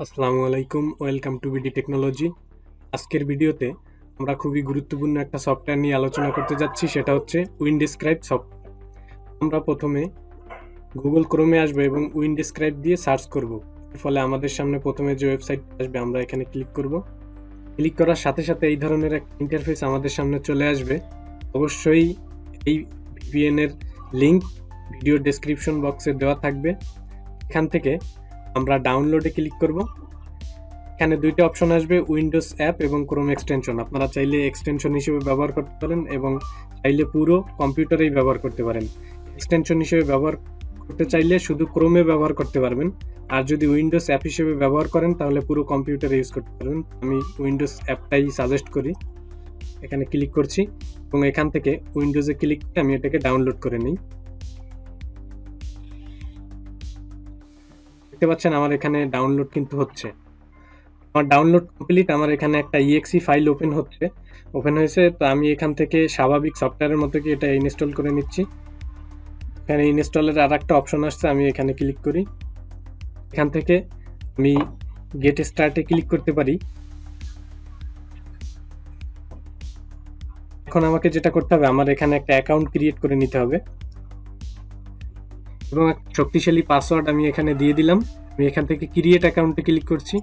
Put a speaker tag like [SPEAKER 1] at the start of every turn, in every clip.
[SPEAKER 1] আসসালামু আলাইকুম, welcome to BD technology. আজকের ভিডিওতে আমরা খুবই গুরুত্বপূর্ণ একটা সফটওয়্যার নিয়ে আলোচনা করতে যাচ্ছি, সেটা হচ্ছে উইন্ডেসক্রাইব সফটওয়্যার আমরা প্রথমে গুগল ক্রোমে আসব এবং উইন্ডেসক্রাইব দিয়ে সার্চ করব। ফলে আমাদের সামনে প্রথমে যে ওয়েবসাইট আসবে, আমরা এখানে ক্লিক করব। ক্লিক করার সাথে সাথে এই ধরনের একটা ইন্টারফেস আমাদের সামনে চলে আসবে। অবশ্যই এই ভিপিএন এর লিংক ভিডিও ডেসক্রিপশন বক্সে দেওয়া থাকবে। এখান থেকে আমরা ডাউনলোডে ক্লিক করব। এখানে দুইটা অপশন আসবে উইন্ডোজ অ্যাপ এবং ক্রোম এক্সটেনশন আপনারা চাইলে এক্সটেনশন হিসেবে ব্যবহার করতে পারেন এবং চাইলে পুরো কম্পিউটারেই ব্যবহার করতে পারেন। এক্সটেনশন হিসেবে ব্যবহার করতে চাইলে শুধু ক্রোমে ব্যবহার করতে পারবেন। আর যদি উইন্ডোজ অ্যাপ হিসেবে ব্যবহার করেন, তাহলে পুরো কম্পিউটারে ইউজ করতে পারবেন। আমি উইন্ডোজ অ্যাপটাই সাজেস্ট করি। এখানে ক্লিক করছি এবং এখান থেকে উইন্ডোজে ক্লিক করে আমি এটাকে ডাউনলোড করে নিই। দেখতে পাচ্ছেন আমার এখানে ডাউনলোড কিন্তু হচ্ছে। আমার ডাউনলোড কমপ্লিট আমার এখানে একটা ইএক্সি ফাইল ওপেন হচ্ছে। ওপেন হয়েছে, তো আমি এখান থেকে স্বাভাবিক সফটওয়্যারের মতো কি এটা ইনস্টল করে নিচ্ছি। এখানে ইনস্টলের আর একটা অপশন আসছে, আমি এখানে ক্লিক করি। এখান থেকে আমি গেট স্টার্টে ক্লিক করতে পারি। এখন আমাকে যেটা করতে হবে, আমার এখানে একটা অ্যাকাউন্ট ক্রিয়েট করে নিতে হবে। এবং শক্তিশালী পাসওয়ার্ড আমি এখানে দিয়ে দিলাম। আমি এখান থেকে ক্রিয়েট অ্যাকাউন্টে ক্লিক করছি।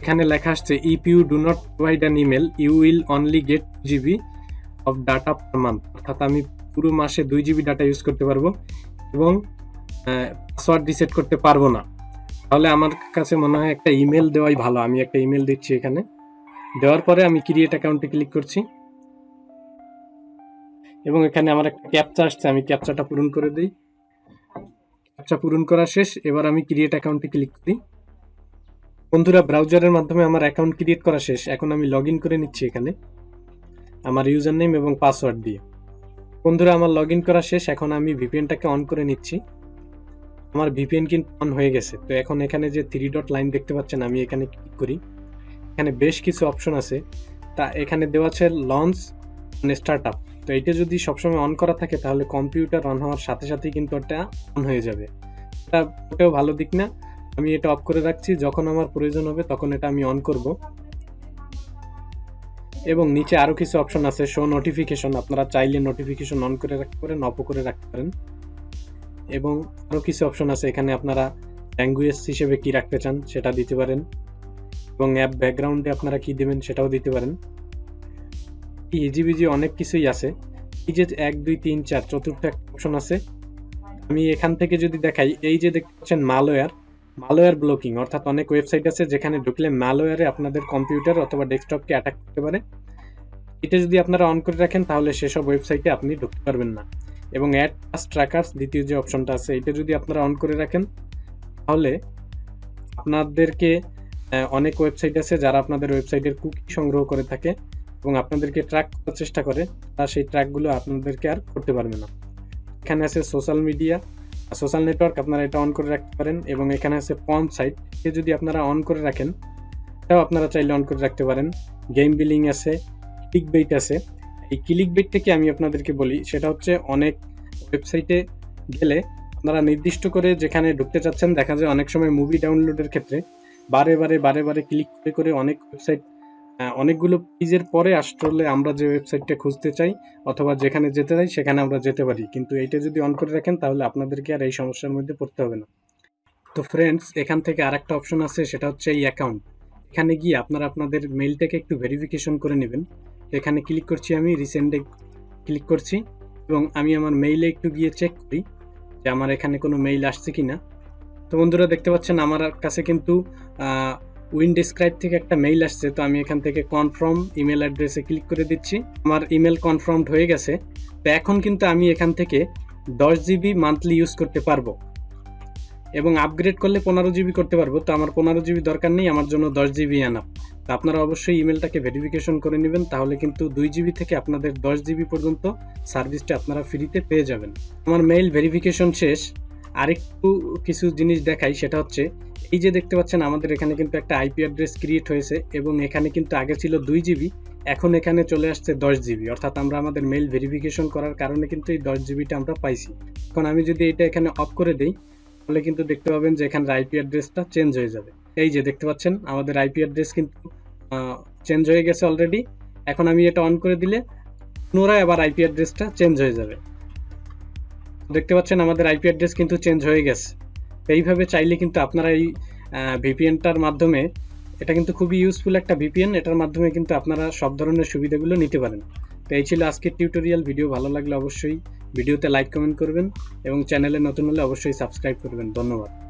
[SPEAKER 1] এখানে লেখা আসছে if you do not provide an email you will only get GB of data per month অর্থাৎ আমি পুরো মাসে দুই জিবি ডাটা ইউজ করতে পারব এবং পাসওয়ার্ড রিসেট করতে পারব না। তাহলে আমার কাছে মনে হয় একটা ইমেল দেওয়াই ভালো। আমি একটা ইমেল দিচ্ছি এখানে। দেওয়ার পরে আমি ক্রিয়েট অ্যাকাউন্টে ক্লিক করছি। এবং এখানে আমার একটা ক্যাপচা আসছে, আমি ক্যাপচাটা পূরণ করে দিই। ক্যাপচা পূরণ করা শেষ, এবার আমি ক্রিয়েট অ্যাকাউন্টে ক্লিক করি। বন্ধুরা ব্রাউজারের মাধ্যমে আমার অ্যাকাউন্ট ক্রিয়েট করা শেষ, এখন আমি লগ করে নিচ্ছি এখানে, আমার ইউজার নেম এবং পাসওয়ার্ড দিয়ে। বন্ধুরা, আমার লগ করা শেষ, এখন আমি ভিপিএনটাকে অন করে নিচ্ছি। আমার ভিপিএন কিন্তু অন হয়ে গেছে, তো এখন এখানে যে থ্রি ডট লাইন দেখতে পাচ্ছেন, আমি এখানে ক্লিক করি। এখানে বেশ কিছু অপশন আছে, তা এখানে দেওয়া আছে লঞ্চ স্টার্ট আপ তো এটা যদি সবসময় অন করা থাকে, তাহলে কম্পিউটার অন হওয়ার সাথে সাথেই কিন্তু এটা অন হয়ে যাবে। এটা ওটাও ভালো দিক না। আমি এটা অফ করে রাখছি। যখন আমার প্রয়োজন হবে, তখন এটা আমি অন করব। এবং নিচে আরও কিছু অপশন আছে। শো নোটিফিকেশন আপনারা চাইলে নোটিফিকেশন অন করে রাখতে পারেন অফ করে রাখতে পারেন। এবং আরও কিছু অপশন আছে। এখানে আপনারা ল্যাঙ্গুয়েজ হিসেবে কি রাখতে চান, সেটা দিতে পারেন। এবং অ্যাপ ব্যাকগ্রাউন্ডে আপনারা কি দেবেন, সেটাও দিতে পারেন। ইজিবিজি অনেক কিছুই আছে। এই যে এক, দুই, তিন, চার, চতুর্থ একটা অপশন আছে। আমি এখান থেকে যদি দেখাই, এই যে দেখতে পাচ্ছেন মালওয়্যার মালওয়্যার ব্লকিং অর্থাৎ অনেক ওয়েবসাইট আছে যেখানে ঢুকলে মালওয়্যারে আপনাদের কম্পিউটার অথবা ডেস্কটপকে অ্যাটাক করতে পারে। এটা যদি আপনারা অন করে রাখেন, তাহলে সেসব ওয়েবসাইটে আপনি ঢুকতে পারবেন না। এবং অ্যাড পাস ট্র্যাকার্স দ্বিতীয় যে অপশনটা আছে, এটা যদি আপনারা অন করে রাখেন, তাহলে আপনাদেরকে অনেক ওয়েবসাইট আছে যারা আপনাদের ওয়েবসাইটের কুকি সংগ্রহ করে থাকে। এবং আপনাদেরকে ট্র্যাক করার চেষ্টা করে, তা সেই ট্র্যাকগুলো আপনাদেরকে আর করতে পারবে না। এখানে আছে সোশ্যাল মিডিয়া সোশ্যাল নেটওয়ার্ক আপনারা এটা অন করে রাখতে পারেন এবং এখানে আছে পন সাইট এ যদি আপনারা অন করে রাখেন, এটাও আপনারা চাইলে অন করে রাখতে পারেন। গেম বিলিং আছে ক্লিক বেইট আছে। এই ক্লিক বেইটটাকে আমি আপনাদেরকে বলি, সেটা হচ্ছে অনেক ওয়েবসাইটে গেলে আপনারা নির্দিষ্ট করে যেখানে ঢুকতে চাচ্ছেন, দেখা যায় অনেক সময় মুভি ডাউনলোডের ক্ষেত্রে বারে বারে বারে বারে ক্লিক করে করে অনেক ওয়েবসাইট অনেকগুলো পেজের পরে আসলে আমরা যে ওয়েবসাইটটা খুঁজতে চাই অথবা যেখানে যেতে চাই সেখানে আমরা যেতে পারি। কিন্তু এইটা যদি অন করে রাখেন তাহলে আপনাদেরকে আর এই সমস্যার মধ্যে পড়তে হবে না। তো ফ্রেন্ডস এখান থেকে আর একটা অপশন আছে, সেটা হচ্ছে এই অ্যাকাউন্ট এখানে গিয়ে আপনারা আপনাদের মেইলটাকে একটু ভেরিফিকেশন করে নেবেন। তো এখানে ক্লিক করছি আমি রিসেন্টে ক্লিক করছি এবং আমি আমার মেইলে একটু গিয়ে চেক করি যে আমার এখানে কোনো মেইল আসছে কি না তো বন্ধুরা দেখতে পাচ্ছেন আমার কাছে কিন্তু উইন ডিসক্রাইব থেকে একটা মেইল আসছে, তো আমি এখান থেকে কনফার্ম ইমেল অ্যাড্রেসে ক্লিক করে দিচ্ছি। আমার ইমেল কনফার্মড হয়ে গেছে। তো এখন কিন্তু আমি এখান থেকে দশ জিবি মান্থলি ইউজ করতে পারব। এবং আপগ্রেড করলে পনেরো জিবি করতে পারব। তো আমার পনেরো জিবি দরকার নেই, আমার জন্য দশ জিবি আনাপ তো আপনারা অবশ্যই ইমেলটাকে ভেরিফিকেশন করে নেবেন, তাহলে কিন্তু দুই জিবি থেকে আপনাদের দশ জিবি পর্যন্ত সার্ভিসটা আপনারা ফ্রিতে পেয়ে যাবেন। আমার মেইল ভেরিফিকেশন শেষ। আরেকটু কিছু জিনিস দেখাই, সেটা হচ্ছে, এই যে দেখতে পাচ্ছেন আমাদের এখানে কিন্তু একটা আইপি অ্যাড্রেস ক্রিয়েট হয়েছে এবং এখানে কিন্তু আগে ছিল দুই জিবি এখন এখানে চলে আসছে দশ জিবি অর্থাৎ আমরা আমাদের মেইল ভেরিফিকেশন করার কারণে কিন্তু এই দশ জিবিটা আমরা পাইছি। এখন আমি যদি এটা এখানে অফ করে দিই, তাহলে কিন্তু দেখতে পাবেন যে এখানে আইপি অ্যাড্রেসটা চেঞ্জ হয়ে যাবে। এই যে দেখতে পাচ্ছেন, আমাদের আইপি অ্যাড্রেস কিন্তু চেঞ্জ হয়ে গেছে অলরেডি এখন আমি এটা অন করে দিলে পুনরায় আবার আইপি অ্যাড্রেসটা চেঞ্জ হয়ে যাবে। দেখতে পাচ্ছেন আমাদের আইপি অ্যাড্রেস কিন্তু চেঞ্জ হয়ে গেছে। এইভাবে চাইলে কিন্তু আপনারা এই ভিপিএনটার মাধ্যমে, এটা কিন্তু খুবই ইউজফুল একটা ভিপিএন এটার মাধ্যমে কিন্তু আপনারা সব ধরনের সুবিধাগুলো নিতে পারেন। তো এই ছিল আজকের টিউটোরিয়াল ভিডিও ভালো লাগলে অবশ্যই ভিডিওতে লাইক কমেন্ট করবেন এবং চ্যানেলে নতুন হলে অবশ্যই সাবস্ক্রাইব করবেন। ধন্যবাদ।